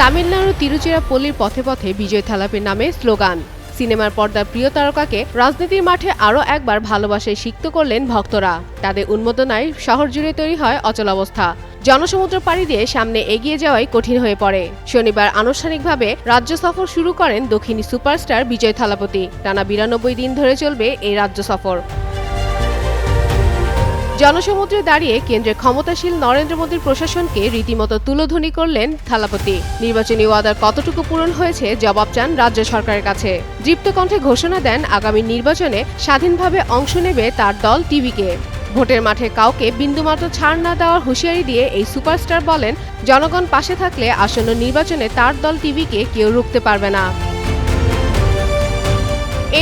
তামিলনাড়ু তিরুচিরাপল্লির পথে পথে বিজয় থালাপের নামে স্লোগান। সিনেমার পর্দার প্রিয় তারকাকে রাজনীতির মাঠে আরও একবার ভালোবাসায় সিক্ত করলেন ভক্তরা। তাদের উন্মোদনায় শহর জুড়ে তৈরি হয় অচলাবস্থা জনসমুদ্র পাড়ি দিয়ে সামনে এগিয়ে যাওয়াই কঠিন হয়ে পড়ে। শনিবার আনুষ্ঠানিকভাবে রাজ্য সফর শুরু করেন দক্ষিণী সুপারস্টার বিজয় থালাপতি। টানা বিরানব্বই দিন ধরে চলবে এই রাজ্য সফর। জনসমুদ্রে দাঁড়িয়ে কেন্দ্রের ক্ষমতাশীল নরেন্দ্র মোদীর প্রশাসনকে রীতিমতো তুলোধনী করলেন থালাপতি। নির্বাচনী ওয়াদার কতটুকু পূরণ হয়েছে জবাব চান রাজ্য সরকারের কাছে। দৃপ্ত কণ্ঠে ঘোষণা দেন আগামী নির্বাচনে স্বাধীনভাবে অংশ নেবে তার দল টিভিকে। ভোটের মাঠে কাউকে বিন্দুমাত্র ছাড় না দেওয়ার হুঁশিয়ারি দিয়ে এই সুপারস্টার বলেন, জনগণ পাশে থাকলে আসন্ন নির্বাচনে তার দল টিভিকে কেউ রুখতে পারবে না।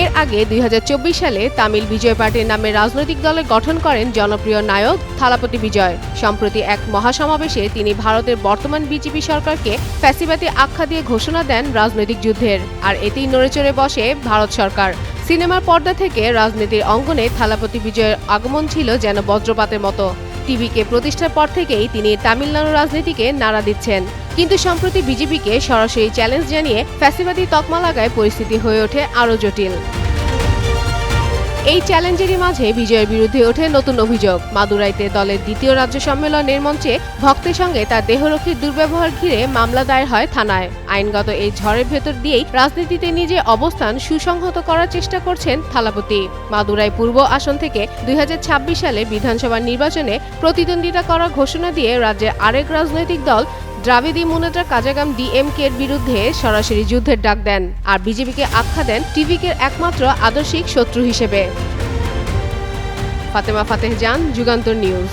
এর আগে দুই হাজার চব্বিশ সালে তামিল বিজয় পার্টির নামে রাজনৈতিক দলের গঠন করেন জনপ্রিয় নায়ক থালাপতি বিজয়। সম্প্রতি এক মহাসমাবেশে তিনি ভারতের বর্তমান বিজেপি সরকারকে ফ্যাসিবাদী আখ্যা দিয়ে ঘোষণা দেন রাজনৈতিক যুদ্ধের। আর এতেই নড়েচড়ে বসে ভারত সরকার। সিনেমার পর্দা থেকে রাজনীতির অঙ্গনে থালাপতি বিজয়ের আগমন ছিল যেন বজ্রপাতের মতো। টিভিকে প্রতিষ্ঠার পর থেকেই তিনি তামিলনাড়ু রাজনীতিকে নাড়া দিচ্ছেন। কিন্তু সম্প্রতি বিজেপিকে সরাসরি চ্যালেঞ্জ জানিয়ে ফ্যাসিবাদী তকমা লাগায় পরিস্থিতি হয়ে ওঠে আরও জটিল। এই চ্যালেঞ্জেরই মাঝে বিজয়ের বিরুদ্ধে ওঠে নতুন অভিযোগ। মাদুরাইতে দলের দ্বিতীয় রাজ্য সম্মেলনের মঞ্চে ভক্তের সঙ্গে তার দেহরক্ষীর দুর্ব্যবহার ঘিরে মামলা দায়ের হয় থানায়। আইনগত এই ঝড়ের ভেতর দিয়েই রাজনীতিতে নিজে অবস্থান সুসংহত করার চেষ্টা করছেন থালাপতি। মাদুরাই পূর্ব আসন থেকে দুই হাজার ছাব্বিশ সালে বিধানসভা নির্বাচনে প্রতিদ্বন্দ্বিতা করার ঘোষণা দিয়ে রাজ্যের আরেক রাজনৈতিক দল দ্রাবিডি মুনেত্রা কাজাগাম ডিএমকে এর বিরুদ্ধে সরাসরি যুদ্ধের ডাক দেন, আর বিজেপিকে আখ্যা দেন টিভিকে একমাত্র আদর্শিক শত্রু হিসেবে। ফাতেমা ফাতেহ জান, যুগান্তর নিউজ।